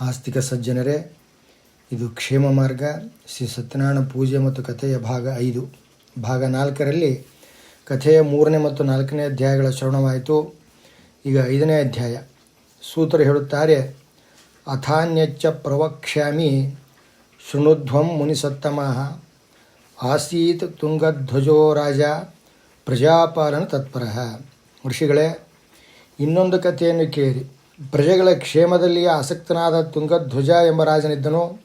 ಆಸ್ತಿಕ ಸಜ್ಜನರೇ, ಇದು ಕ್ಷೇಮ ಮಾರ್ಗ. ಶ್ರೀ ಸತ್ಯನಾರಾಯಣ ಪೂಜೆ ಮತ್ತು ಕಥೆಯ ಭಾಗ ಐದು. ಭಾಗ ನಾಲ್ಕರಲ್ಲಿ ಕಥೆಯ ಮೂರನೇ ಮತ್ತು ನಾಲ್ಕನೇ ಅಧ್ಯಾಯಗಳ ಶ್ರವಣವಾಯಿತು. ಈಗ ಐದನೇ ಅಧ್ಯಾಯ. ಸೂತ್ರ ಹೇಳುತ್ತಾರೆ, ಅಥಾನ್ಯಚ್ಚ ಪ್ರವಕ್ಷ್ಯಾಮಿ ಶೃಣುಧ್ವಂ ಮುನಿಸತ್ತಮಃ ಆಸೀತ್ ತುಂಗಧ್ವಜೋ ರಾಜ ಪ್ರಜಾಪಾಲನ ತತ್ಪರ. ಋಷಿಗಳೇ, ಇನ್ನೊಂದು ಕಥೆಯನ್ನು ಕೇಳಿ. ಪ್ರಜೆಗಳ ಕ್ಷೇಮದಲ್ಲಿಯೇ ಆಸಕ್ತನಾದ ತುಂಗಧ್ವಜ ಎಂಬ ರಾಜನಿದ್ದನು.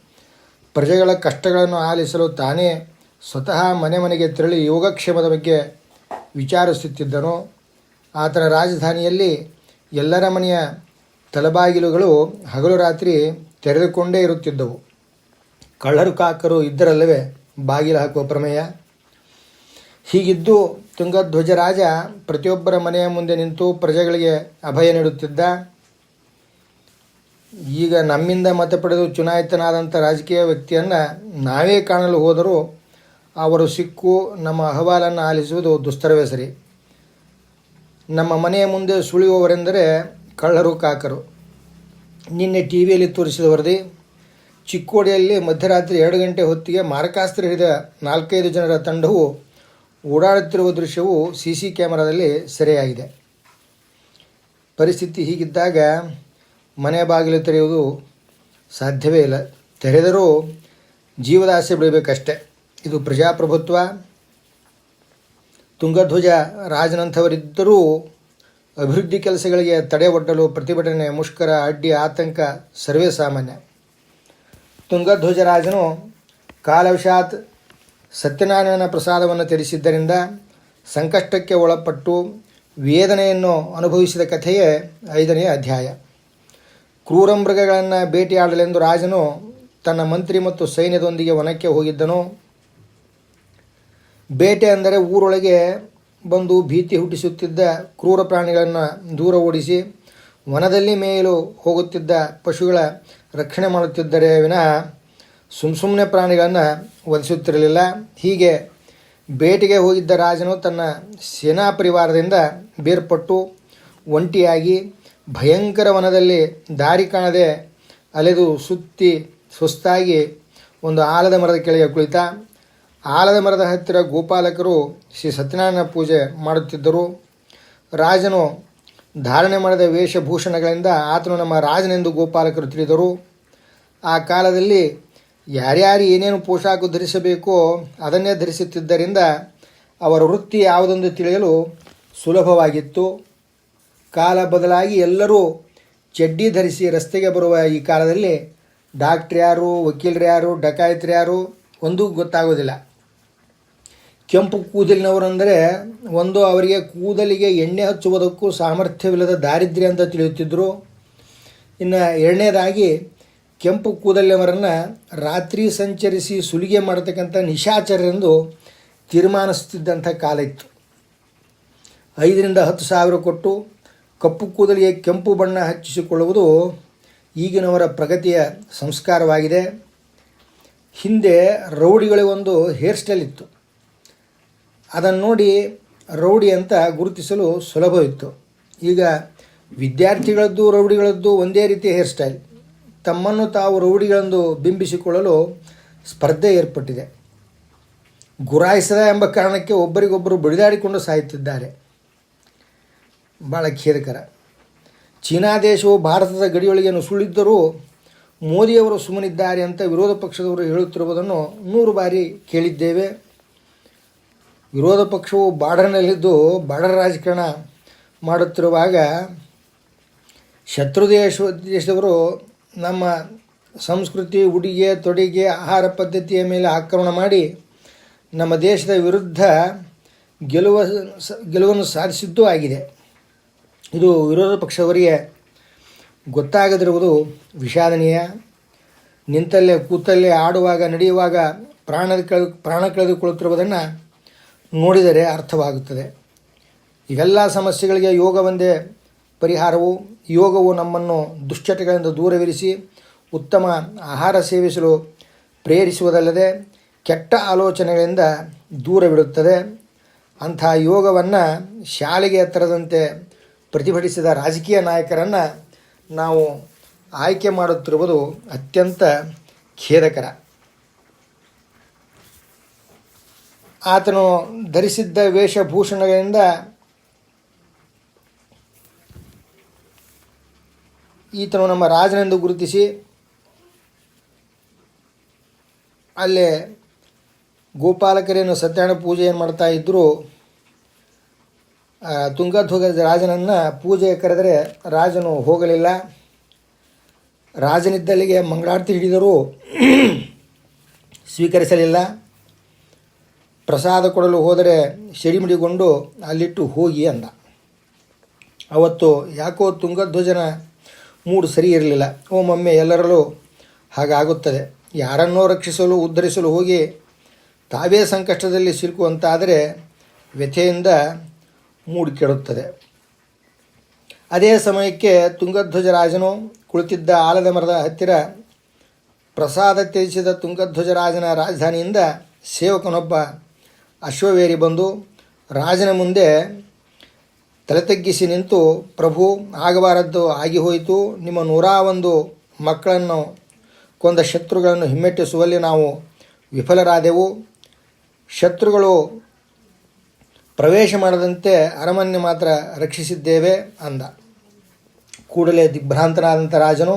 ಪ್ರಜೆಗಳ ಕಷ್ಟಗಳನ್ನು ಆಲಿಸಲು ತಾನೇ ಸ್ವತಃ ಮನೆ ಮನೆಗೆ ತೆರಳಿ ಯೋಗಕ್ಷೇಮದ ಬಗ್ಗೆ ವಿಚಾರಿಸುತ್ತಿದ್ದನು. ಆತನ ರಾಜಧಾನಿಯಲ್ಲಿ ಎಲ್ಲರ ಮನೆಯ ತಲಬಾಗಿಲುಗಳು ಹಗಲು ರಾತ್ರಿ ತೆರೆದುಕೊಂಡೇ ಇರುತ್ತಿದ್ದವು. ಕಳ್ಳರು ಕಾಕರು ಇದ್ದರಲ್ಲವೇ ಬಾಗಿಲು ಹಾಕುವ ಪ್ರಮೇಯ? ಹೀಗಿದ್ದು ತುಂಗಧ್ವಜ ರಾಜ ಪ್ರತಿಯೊಬ್ಬರ ಮನೆಯ ಮುಂದೆ ನಿಂತು ಪ್ರಜೆಗಳಿಗೆ ಅಭಯ ನೀಡುತ್ತಿದ್ದ. ಈಗ ನಮ್ಮಿಂದ ಮತ ಪಡೆದು ಚುನಾಯಿತನಾದಂಥ ರಾಜಕೀಯ ವ್ಯಕ್ತಿಯನ್ನು ನಾವೇ ಕಾಣಲು ಹೋದರೂ ಅವರು ಸಿಕ್ಕು ನಮ್ಮ ಅಹವಾಲನ್ನು ಆಲಿಸುವುದು ದುಸ್ತರವೇ ಸರಿ. ನಮ್ಮ ಮನೆಯ ಮುಂದೆ ಸುಳಿಯುವವರೆಂದರೆ ಕಳ್ಳರು ಕಾಕರು. ನಿನ್ನೆ ಟಿ ವಿಯಲ್ಲಿ ತೋರಿಸಿದ ವರದಿ, ಚಿಕ್ಕೋಡಿಯಲ್ಲಿ ಮಧ್ಯರಾತ್ರಿ ಎರಡು ಗಂಟೆ ಹೊತ್ತಿಗೆ ಮಾರಕಾಸ್ತ್ರ ಹಿಡಿದ ನಾಲ್ಕೈದು ಜನರ ತಂಡವು ಓಡಾಡುತ್ತಿರುವ ದೃಶ್ಯವು ಸಿ ಸಿ ಕ್ಯಾಮರಾದಲ್ಲಿ ಸೆರೆಯಾಗಿದೆ. ಪರಿಸ್ಥಿತಿ ಹೀಗಿದ್ದಾಗ ಮನೆ ಬಾಗಿಲು ತೆರೆಯುವುದು ಸಾಧ್ಯವೇ ಇಲ್ಲ. ತೆರೆದರೂ ಜೀವದಾಸೆ ಆಸೆ ಬೆಳಿಬೇಕಷ್ಟೆ ಇದು ಪ್ರಜಾಪ್ರಭುತ್ವ. ತುಂಗಧ್ವಜ ರಾಜನಂಥವರಿದ್ದರೂ ಅಭಿವೃದ್ಧಿ ಕೆಲಸಗಳಿಗೆ ತಡೆ ಒಡ್ಡಲು ಪ್ರತಿಭಟನೆ, ಮುಷ್ಕರ, ಅಡ್ಡಿ, ಆತಂಕ ಸರ್ವೇ ಸಾಮಾನ್ಯ. ತುಂಗಧ್ವಜ ರಾಜನು ಕಾಲವಶಾತ್ ಸತ್ಯನಾರಾಯಣನ ಪ್ರಸಾದವನ್ನು ತ್ಯಜಿಸಿದ್ದರಿಂದ ಸಂಕಷ್ಟಕ್ಕೆ ಒಳಪಟ್ಟು ವೇದನೆಯನ್ನು ಅನುಭವಿಸಿದ ಕಥೆಯೇ ಐದನೇ ಅಧ್ಯಾಯ. ಕ್ರೂರ ಮೃಗಗಳನ್ನು ಭೇಟಿಯಾಡಲೆಂದು ರಾಜನು ತನ್ನ ಮಂತ್ರಿ ಮತ್ತು ಸೈನ್ಯದೊಂದಿಗೆ ವನಕ್ಕೆ ಹೋಗಿದ್ದನು. ಬೇಟೆ ಅಂದರೆ ಊರೊಳಗೆ ಬಂದು ಭೀತಿ ಹುಟ್ಟಿಸುತ್ತಿದ್ದ ಕ್ರೂರ ಪ್ರಾಣಿಗಳನ್ನು ದೂರ ಓಡಿಸಿ ವನದಲ್ಲಿ ಮೇಯಲು ಹೋಗುತ್ತಿದ್ದ ಪಶುಗಳ ರಕ್ಷಣೆ ಮಾಡುತ್ತಿದ್ದರೆ ವಿನಃ ಸುಮ್ ಸುಮ್ಮನೆ ಪ್ರಾಣಿಗಳನ್ನು ವಧಿಸುತ್ತಿರಲಿಲ್ಲ. ಹೀಗೆ ಬೇಟೆಗೆ ಹೋಗಿದ್ದ ರಾಜನು ತನ್ನ ಸೇನಾ ಪರಿವಾರದಿಂದ ಬೇರ್ಪಟ್ಟು ಒಂಟಿಯಾಗಿ ಭಯಂಕರ ವನದಲ್ಲಿ ದಾರಿ ಕಾಣದೆ ಅಲೆದು ಸುತ್ತಿ ಸುಸ್ತಾಗಿ ಒಂದು ಆಲದ ಮರದ ಕೆಳಗೆ ಕುಳಿತ. ಆಲದ ಮರದ ಹತ್ತಿರ ಗೋಪಾಲಕರು ಶ್ರೀ ಸತ್ಯನಾರಾಯಣ ಪೂಜೆ ಮಾಡುತ್ತಿದ್ದರು. ರಾಜನು ಧಾರಣೆ ಮಾಡಿದ ವೇಷಭೂಷಣಗಳಿಂದ ಆತನು ನಮ್ಮ ರಾಜನೆಂದು ಗೋಪಾಲಕರು ತಿಳಿದರು. ಆ ಕಾಲದಲ್ಲಿ ಯಾರ್ಯಾರು ಏನೇನು ಪೋಷಾಕು ಧರಿಸಬೇಕೋ ಅದನ್ನೇ ಧರಿಸುತ್ತಿದ್ದರಿಂದ ಅವರ ವೃತ್ತಿ ಯಾವುದೆಂದು ತಿಳಿಯಲು ಸುಲಭವಾಗಿತ್ತು. ಕಾಲ ಬದಲಾಗಿ ಎಲ್ಲರೂ ಚಡ್ಡಿ ಧರಿಸಿ ರಸ್ತೆಗೆ ಬರುವ ಈ ಕಾಲದಲ್ಲಿ ಡಾಕ್ಟ್ರ್ ಯಾರು, ವಕೀಲರು ಯಾರು, ಡಕಾಯತ್ರು ಯಾರು, ಒಂದೂ ಗೊತ್ತಾಗೋದಿಲ್ಲ. ಕೆಂಪು ಕೂದಲಿನವರೆಂದರೆ ಒಂದು ಅವರಿಗೆ ಕೂದಲಿಗೆ ಎಣ್ಣೆ ಹಚ್ಚುವುದಕ್ಕೂ ಸಾಮರ್ಥ್ಯವಿಲ್ಲದ ದಾರಿದ್ರ್ಯ ಅಂತ ತಿಳಿಯುತ್ತಿದ್ದರು. ಇನ್ನು ಎರಡನೇದಾಗಿ ಕೆಂಪು ಕೂದಲಿನವರನ್ನು ರಾತ್ರಿ ಸಂಚರಿಸಿ ಸುಲಿಗೆ ಮಾಡತಕ್ಕಂಥ ನಿಶಾಚರರೆಂದು ತೀರ್ಮಾನಿಸುತ್ತಿದ್ದಂಥ ಕಾಲ ಇತ್ತು. ಐದರಿಂದ ಹತ್ತು ಸಾವಿರ ಕೊಟ್ಟು ಕಪ್ಪು ಕೂದಲಿಗೆ ಕೆಂಪು ಬಣ್ಣ ಹಚ್ಚಿಸಿಕೊಳ್ಳುವುದು ಈಗಿನವರ ಪ್ರಗತಿಯ ಸಂಸ್ಕಾರವಾಗಿದೆ. ಹಿಂದೆ ರೌಡಿಗಳಿಗೊಂದು ಹೇರ್ ಸ್ಟೈಲ್ ಇತ್ತು. ಅದನ್ನು ನೋಡಿ ರೌಡಿ ಅಂತ ಗುರುತಿಸಲು ಸುಲಭವಿತ್ತು ಈಗ ವಿದ್ಯಾರ್ಥಿಗಳದ್ದು ರೌಡಿಗಳದ್ದು ಒಂದೇ ರೀತಿಯ ಹೇರ್ ಸ್ಟೈಲ್. ತಮ್ಮನ್ನು ತಾವು ರೌಡಿಗಳೆಂದು ಬಿಂಬಿಸಿಕೊಳ್ಳಲು ಸ್ಪರ್ಧೆ ಏರ್ಪಟ್ಟಿದೆ. ಗುರಾಯಿಸದ ಎಂಬ ಕಾರಣಕ್ಕೆ ಒಬ್ಬರಿಗೊಬ್ಬರು ಬಡಿದಾಡಿಕೊಂಡು ಸಾಯುತ್ತಿದ್ದಾರೆ. ಭಾಳ ಖೇದಕರ. ಚೀನಾ ದೇಶವು ಭಾರತದ ಗಡಿಯೊಳಗೆ ನುಸುಳಿದ್ದರೂ ಮೋದಿಯವರು ಸುಮ್ಮನಿದ್ದಾರೆ ಅಂತ ವಿರೋಧ ಪಕ್ಷದವರು ಹೇಳುತ್ತಿರುವುದನ್ನು ನೂರು ಬಾರಿ ಕೇಳಿದ್ದೇವೆ. ವಿರೋಧ ಪಕ್ಷವು ಬಾರ್ಡರ್ನಲ್ಲಿದ್ದು ಬಾರ್ಡರ್ ರಾಜಕಾರಣ ಮಾಡುತ್ತಿರುವಾಗ ಶತ್ರು ದೇಶ, ದೇಶದವರು ನಮ್ಮ ಸಂಸ್ಕೃತಿ, ಉಡುಗೆ, ತೊಡುಗೆ, ಆಹಾರ ಪದ್ಧತಿಯ ಮೇಲೆ ಆಕ್ರಮಣ ಮಾಡಿ ನಮ್ಮ ದೇಶದ ವಿರುದ್ಧ ಗೆಲುವ ಗೆಲುವನ್ನು ಸಾಧಿಸಿದ್ದೂ ಆಗಿದೆ. ಇದು ವಿರೋಧ ಪಕ್ಷದವರಿಗೆ ಗೊತ್ತಾಗದಿರುವುದು ವಿಷಾದನೀಯ. ನಿಂತಲ್ಲೇ ಕೂತಲ್ಲೇ ಆಡುವಾಗ ನಡೆಯುವಾಗ ಪ್ರಾಣ ಕಳೆದು ಪ್ರಾಣ ಕಳೆದುಕೊಳ್ಳುತ್ತಿರುವುದನ್ನು ನೋಡಿದರೆ ಅರ್ಥವಾಗುತ್ತದೆ. ಇವೆಲ್ಲ ಸಮಸ್ಯೆಗಳಿಗೆ ಯೋಗ ಒಂದೇ ಪರಿಹಾರವು. ಯೋಗವು ನಮ್ಮನ್ನು ದುಶ್ಚಟಗಳಿಂದ ದೂರವಿರಿಸಿ ಉತ್ತಮ ಆಹಾರ ಸೇವಿಸಲು ಪ್ರೇರಿಸುವುದಲ್ಲದೆ ಕೆಟ್ಟ ಆಲೋಚನೆಗಳಿಂದ ದೂರವಿಡುತ್ತದೆ. ಅಂಥ ಯೋಗವನ್ನು ಶಾಲೆಗೆ ತರದಂತೆ ಪ್ರತಿಭಟಿಸಿದ ರಾಜಕೀಯ ನಾಯಕರನ್ನು ನಾವು ಆಯ್ಕೆ ಮಾಡುತ್ತಿರುವುದು ಅತ್ಯಂತ ಖೇದಕರ. ಆತನು ಧರಿಸಿದ್ದ ವೇಷಭೂಷಣಗಳಿಂದ ಈತನು ನಮ್ಮ ರಾಜನೆಂದು ಗುರುತಿಸಿ ಅಲ್ಲೇ ಗೋಪಾಲಕರೇನು ಪೂಜೆ ಏನು ಮಾಡ್ತಾ ಇದ್ದರು ಆ, ತುಂಗಧ್ವಜ ರಾಜನನ್ನು ಪೂಜೆಗೆ ಕರೆದರೆ ರಾಜನು ಹೋಗಲಿಲ್ಲ. ರಾಜನಿದ್ದಲ್ಲಿಗೆ ಮಂಗಳಾರತಿ ಹಿಡಿದರೂ ಸ್ವೀಕರಿಸಲಿಲ್ಲ. ಪ್ರಸಾದ ಕೊಡಲು ಹೋದರೆ ಸಿಡಿಮಿಡಿಗೊಂಡು ಅಲ್ಲಿಟ್ಟು ಹೋಗಿ ಅಂದ. ಅವತ್ತು ಯಾಕೋ ತುಂಗಧ್ವಜನ ಮೂಡು ಸರಿ ಇರಲಿಲ್ಲ. ಒಮ್ಮೊಮ್ಮೆ ಎಲ್ಲರಲ್ಲೂ ಹಾಗಾಗುತ್ತದೆ. ಯಾರನ್ನೋ ರಕ್ಷಿಸಲು ಉದ್ಧರಿಸಲು ಹೋಗಿ ತಾವೇ ಸಂಕಷ್ಟದಲ್ಲಿ ಸಿಲುಕುವಂತಾದರೆ ವ್ಯಥೆಯಿಂದ ಮೂಡಿ ಕೆಡುತ್ತದೆ ಅದೇ ಸಮಯಕ್ಕೆ ತುಂಗಧ್ವಜರಾಜನು ಕುಳಿತಿದ್ದ ಆಲದ ಮರದ ಹತ್ತಿರ ಪ್ರಸಾದ ತ್ಯಜಿಸಿದ ತುಂಗಧ್ವಜರಾಜನ ರಾಜಧಾನಿಯಿಂದ ಸೇವಕನೊಬ್ಬ ಅಶ್ವವೇರಿ ಬಂದು ರಾಜನ ಮುಂದೆ ತಲೆ ತಗ್ಗಿಸಿ ನಿಂತು, ಪ್ರಭು, ಆಗಬಾರದ್ದು ಆಗಿ ಹೋಯಿತು. ನಿಮ್ಮ ನೂರ ಒಂದು ಮಕ್ಕಳನ್ನು ಕೊಂದ ಶತ್ರುಗಳನ್ನು ಹಿಮ್ಮೆಟ್ಟಿಸುವಲ್ಲಿ ನಾವು ವಿಫಲರಾದೆವು. ಶತ್ರುಗಳು ಪ್ರವೇಶ ಮಾಡದಂತೆ ಅರಮನೆ ಮಾತ್ರ ರಕ್ಷಿಸಿದ್ದೇವೆ ಅಂದ. ಕೂಡಲೇ ದಿಗ್ಭ್ರಾಂತನಾದಂಥ ರಾಜನು,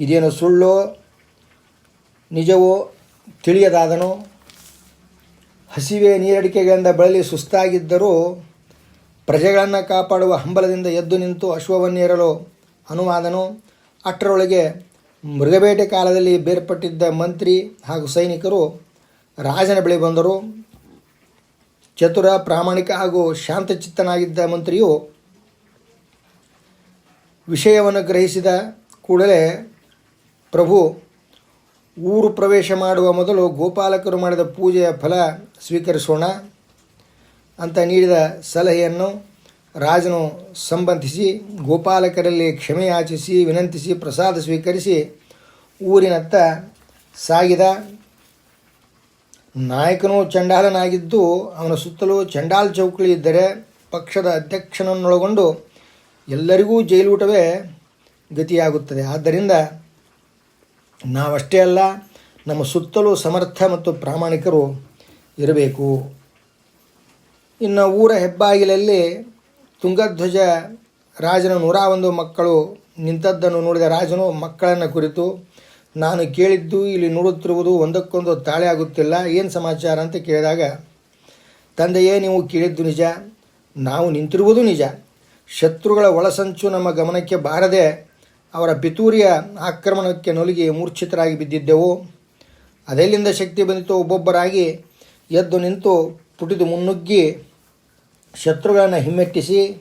ಇದೇನು ಸುಳ್ಳೋ, ನಿಜವೋ ತಿಳಿಯದಾದನು? ಹಸಿವೆ ನೀರಡಿಕೆಗಳಿಂದ ಬಳಲಿ ಸುಸ್ತಾಗಿದ್ದರೂ ಪ್ರಜೆಗಳನ್ನು ಕಾಪಾಡುವ ಹಂಬಲದಿಂದ ಎದ್ದು ನಿಂತು ಅಶ್ವವನ್ನೇರಲು ಅನುವಾದನು. ಅಷ್ಟರೊಳಗೆ ಮೃಗಬೇಟೆ ಕಾಲದಲ್ಲಿ ಬೇರ್ಪಟ್ಟಿದ್ದ ಮಂತ್ರಿ ಹಾಗೂ ಸೈನಿಕರು ರಾಜನ ಬಳಿ ಬಂದರು. ಚತುರ, ಪ್ರಾಮಾಣಿಕ ಹಾಗೂ ಶಾಂತಚಿತ್ತನಾಗಿದ್ದ ಮಂತ್ರಿಯು ವಿಷಯವನ್ನು ಗ್ರಹಿಸಿದ ಕೂಡಲೇ ಪ್ರಭು, ಊರು ಪ್ರವೇಶ ಮಾಡುವ ಮೊದಲು ಗೋಪಾಲಕರು ಮಾಡಿದ ಪೂಜೆಯ ಫಲ ಸ್ವೀಕರಿಸೋಣ ಅಂತ ನೀಡಿದ ಸಲಹೆಯನ್ನು ರಾಜನು ಸಂಬಂಧಿಸಿ ಗೋಪಾಲಕರಲ್ಲಿ ಕ್ಷಮೆಯಾಚಿಸಿ ವಿನಂತಿಸಿ, ಪ್ರಸಾದ ಸ್ವೀಕರಿಸಿ ಊರಿನತ್ತ ಸಾಗಿದ. ನಾಯಕನು ಚಂಡಾಲನಾಗಿದ್ದು ಅವನ ಸುತ್ತಲೂ ಚಂಡಾಲ್ ಚೌಕಳಿ ಇದ್ದರೆ ಪಕ್ಷದ ಅಧ್ಯಕ್ಷನನ್ನೊಳಗೊಂಡು ಎಲ್ಲರಿಗೂ ಜೈಲೂಟವೇ ಗತಿಯಾಗುತ್ತದೆ. ಆದ್ದರಿಂದ ನಾವಷ್ಟೇ ಅಲ್ಲ, ನಮ್ಮ ಸುತ್ತಲೂ ಸಮರ್ಥ ಮತ್ತು ಪ್ರಾಮಾಣಿಕರು ಇರಬೇಕು. ಇನ್ನು ಊರ ಹೆಬ್ಬಾಗಿಲಲ್ಲಿ ತುಂಗಧ್ವಜ ರಾಜನ ನೂರ ಒಂದು ಮಕ್ಕಳು ನಿಂತದ್ದನ್ನು ನೋಡಿದ ರಾಜನು ಮಕ್ಕಳನ್ನು ಕುರಿತು ನಾನು ಕೇಳಿದ್ದು, ಇಲ್ಲಿ ನೋಡುತ್ತಿರುವುದು ಒಂದಕ್ಕೊಂದು ತಾಳೆ ಆಗುತ್ತಿಲ್ಲ. ಏನು ಸಮಾಚಾರ ಅಂತ ಕೇಳಿದಾಗ, ತಂದೆಯೇ, ನೀವು ಕೇಳಿದ್ದು ನಿಜ, ನಾವು ನಿಂತಿರುವುದು ನಿಜ. ಶತ್ರುಗಳ ಒಳಸಂಚು ನಮ್ಮ ಗಮನಕ್ಕೆ ಬಾರದೆ, ಅವರ ಪಿತೂರಿಯ ಆಕ್ರಮಣಕ್ಕೆ ನುಲುಗಿ ಮೂರ್ಛಿತರಾಗಿ ಬಿದ್ದಿದ್ದೆವು. ಅದೆಲ್ಲಿಂದ ಶಕ್ತಿ ಬಂದಿತು ಒಬ್ಬೊಬ್ಬರಾಗಿ ಎದ್ದು ನಿಂತು ಪುಟಿದು ಮುನ್ನುಗ್ಗಿ ಶತ್ರುಗಳನ್ನು ಹಿಮ್ಮೆಟ್ಟಿಸಿ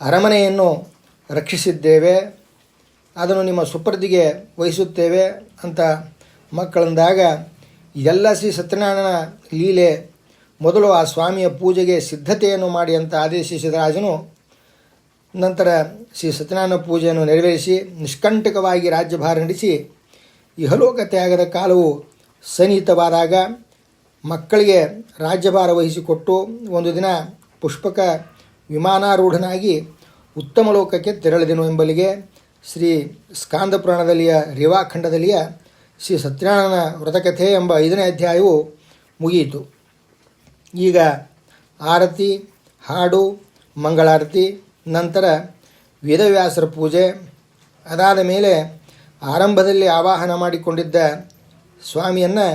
ಅರಮನೆಯನ್ನು ರಕ್ಷಿಸಿದ್ದೇವೆ. ಅದನ್ನು ನಿಮ್ಮ ಸುಪ್ರದಿಗೆ ವಹಿಸುತ್ತೇವೆ ಅಂತ ಮಕ್ಕಳಂದಾಗ ಎಲ್ಲ ಶ್ರೀ ಸತ್ಯನಾರಾಯಣ ಲೀಲೆ ಮೊದಲು ಆ ಸ್ವಾಮಿಯ ಪೂಜೆಗೆ ಸಿದ್ಧತೆಯನ್ನು ಮಾಡಿ ಅಂತ ಆದೇಶಿಸಿದ ರಾಜನು ನಂತರ ಶ್ರೀ ಸತ್ಯನಾರಾಯಣ ಪೂಜೆಯನ್ನು ನೆರವೇರಿಸಿ ನಿಷ್ಕಂಟಕವಾಗಿ ರಾಜ್ಯಭಾರ ನಡೆಸಿ ಇಹಲೋಕ ತ್ಯಾಗದ ಕಾಲವು ಸನ್ನಿಹಿತವಾದಾಗ ಮಕ್ಕಳಿಗೆ ರಾಜ್ಯಭಾರ ವಹಿಸಿಕೊಟ್ಟು ಒಂದು ದಿನ ಪುಷ್ಪಕ ವಿಮಾನಾರೂಢನಾಗಿ ಉತ್ತಮ ಲೋಕಕ್ಕೆ ತೆರಳಿದೆನು ಎಂಬಲ್ಲಿಗೆ ಶ್ರೀ ಸ್ಕಾಂದ ಪುರಾಣದಲ್ಲಿಯ ರೇವಾಖಂಡದಲ್ಲಿಯ ಶ್ರೀ ಸತ್ಯನಾರಾಯಣ ವ್ರತಕಥೆ ಎಂಬ ಐದನೇ ಅಧ್ಯಾಯವು ಮುಗಿಯಿತು. ಈಗ ಆರತಿ, ಹಾಡು, ಮಂಗಳಾರತಿ, ನಂತರ ವೇದವ್ಯಾಸರ ಪೂಜೆ, ಅದಾದ ಮೇಲೆ ಆರಂಭದಲ್ಲಿ ಆವಾಹನ ಮಾಡಿಕೊಂಡಿದ್ದ ಸ್ವಾಮಿಯನ್ನು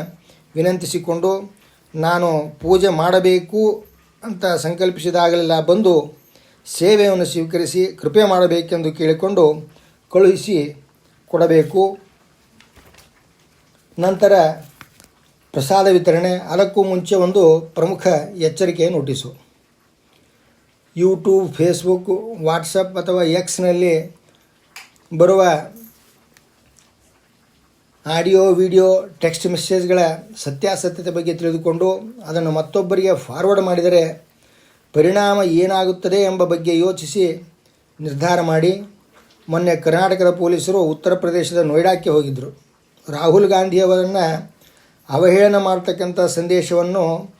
ವಿನಂತಿಸಿಕೊಂಡು, ನಾನು ಪೂಜೆ ಮಾಡಬೇಕು ಅಂತ ಸಂಕಲ್ಪಿಸಿದಾಗಲೆಲ್ಲ ಬಂದು ಸೇವೆಯನ್ನು ಸ್ವೀಕರಿಸಿ ಕೃಪೆ ಮಾಡಬೇಕೆಂದು ಕೇಳಿಕೊಂಡು ಕಳುಹಿಸಿ ಕೊಡಬೇಕು. ನಂತರ ಪ್ರಸಾದ ವಿತರಣೆ. ಅದಕ್ಕೂ ಮುಂಚೆ ಒಂದು ಪ್ರಮುಖ ಎಚ್ಚರಿಕೆ ನೋಟಿಸು ಯೂಟ್ಯೂಬ್ ಫೇಸ್ಬುಕ್ ವಾಟ್ಸಪ್ ಅಥವಾ ಎಕ್ಸ್ನಲ್ಲಿ ಬರುವ ಆಡಿಯೋ, ವಿಡಿಯೋ ಟೆಕ್ಸ್ಟ್ ಮೆಸೇಜ್ಗಳ ಸತ್ಯಾಸತ್ಯತೆ ಬಗ್ಗೆ ತಿಳಿದುಕೊಂಡು ಅದನ್ನು ಮತ್ತೊಬ್ಬರಿಗೆ ಫಾರ್ವರ್ಡ್ ಮಾಡಿದರೆ ಪರಿಣಾಮ ಏನಾಗುತ್ತದೆ ಎಂಬ ಬಗ್ಗೆ ಯೋಚಿಸಿ ನಿರ್ಧಾರ ಮಾಡಿ. ಮೊನ್ನೆ ಕರ್ನಾಟಕದ ಪೊಲೀಸರು ಉತ್ತರ ಪ್ರದೇಶದ ನೋಯ್ಡಾಕ್ಕೆ ಹೋಗಿದ್ದರು ರಾಹುಲ್ ಗಾಂಧಿಯವರನ್ನು ಅವಹೇಳನ ಮಾಡ್ತಕ್ಕಂಥ ಸಂದೇಶವನ್ನು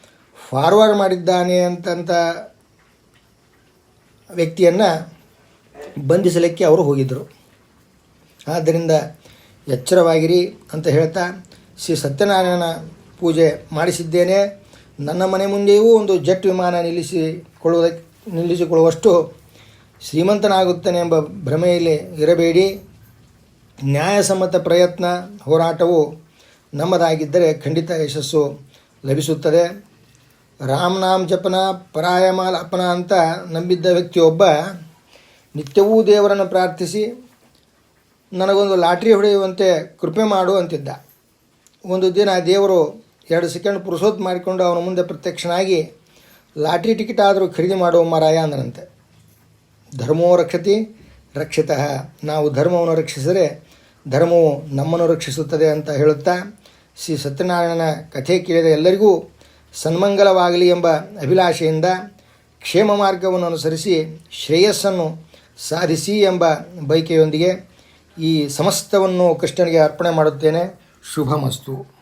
ಫಾರ್ವರ್ಡ್ ಮಾಡಿದ್ದಾನೆ ಅಂತಂಥ ವ್ಯಕ್ತಿಯನ್ನು ಬಂಧಿಸಲಿಕ್ಕೆ ಅವರು ಹೋಗಿದ್ದರು ಆದ್ದರಿಂದ ಎಚ್ಚರವಾಗಿರಿ ಅಂತ ಹೇಳ್ತಾ ಶ್ರೀ ಸತ್ಯನಾರಾಯಣ ಪೂಜೆ ಮಾಡಿಸಿದ್ದೇನೆ. ನನ್ನ ಮನೆ ಮುಂದೆಯೂ ಒಂದು ಜೆಟ್ ವಿಮಾನ ನಿಲ್ಲಿಸಿಕೊಳ್ಳುವುದಕ್ಕೆ ನಿಲ್ಲಿಸಿಕೊಳ್ಳುವಷ್ಟು ಶ್ರೀಮಂತನಾಗುತ್ತಾನೆ ಎಂಬ ಭ್ರಮೆಯಲ್ಲಿ ಇರಬೇಡಿ. ನ್ಯಾಯಸಮ್ಮತ ಪ್ರಯತ್ನ ಹೋರಾಟವು ನಮ್ಮದಾಗಿದ್ದರೆ ಖಂಡಿತ ಯಶಸ್ಸು ಲಭಿಸುತ್ತದೆ. ರಾಮನಾಮ್ ಜಪನ ಪರಾಯಮಾಲ ಅಪನ ಅಂತ ನಂಬಿದ್ದ ವ್ಯಕ್ತಿಯೊಬ್ಬ ನಿತ್ಯವೂ ದೇವರನ್ನು ಪ್ರಾರ್ಥಿಸಿ ನನಗೊಂದು ಲಾಟ್ರಿ ಹೊಡೆಯುವಂತೆ ಕೃಪೆ ಮಾಡು ಅಂತಿದ್ದ. ಒಂದು ದಿನ ದೇವರು ಎರಡು ಸೆಕೆಂಡ್ ಪುರುಷೋತ್ ಮಾಡಿಕೊಂಡು ಅವನ ಮುಂದೆ ಪ್ರತ್ಯಕ್ಷನಾಗಿ ಲಾಟ್ರಿ ಟಿಕೆಟ್ ಆದರೂ ಖರೀದಿ ಮಾಡುವ ಮರಾಯ ಅಂದನಂತೆ. ಧರ್ಮೋ ರಕ್ಷತಿ ರಕ್ಷಿತ. ನಾವು ಧರ್ಮವನ್ನು ರಕ್ಷಿಸಿದರೆ ಧರ್ಮವು ನಮ್ಮನ್ನು ರಕ್ಷಿಸುತ್ತದೆ ಅಂತ ಹೇಳುತ್ತಾ ಶ್ರೀ ಸತ್ಯನಾರಾಯಣನ ಕಥೆ ಕೇಳಿದ ಎಲ್ಲರಿಗೂ ಸನ್ಮಂಗಲವಾಗಲಿ ಎಂಬ ಅಭಿಲಾಷೆಯಿಂದ ಕ್ಷೇಮ ಮಾರ್ಗವನ್ನು ಅನುಸರಿಸಿ ಶ್ರೇಯಸ್ಸನ್ನು ಸಾಧಿಸಿ ಎಂಬ ಬಯಕೆಯೊಂದಿಗೆ ಈ ಸಮಸ್ತವನ್ನು ಕೃಷ್ಣನಿಗೆ ಅರ್ಪಣೆ ಮಾಡುತ್ತೇನೆ. ಶುಭಮಸ್ತು.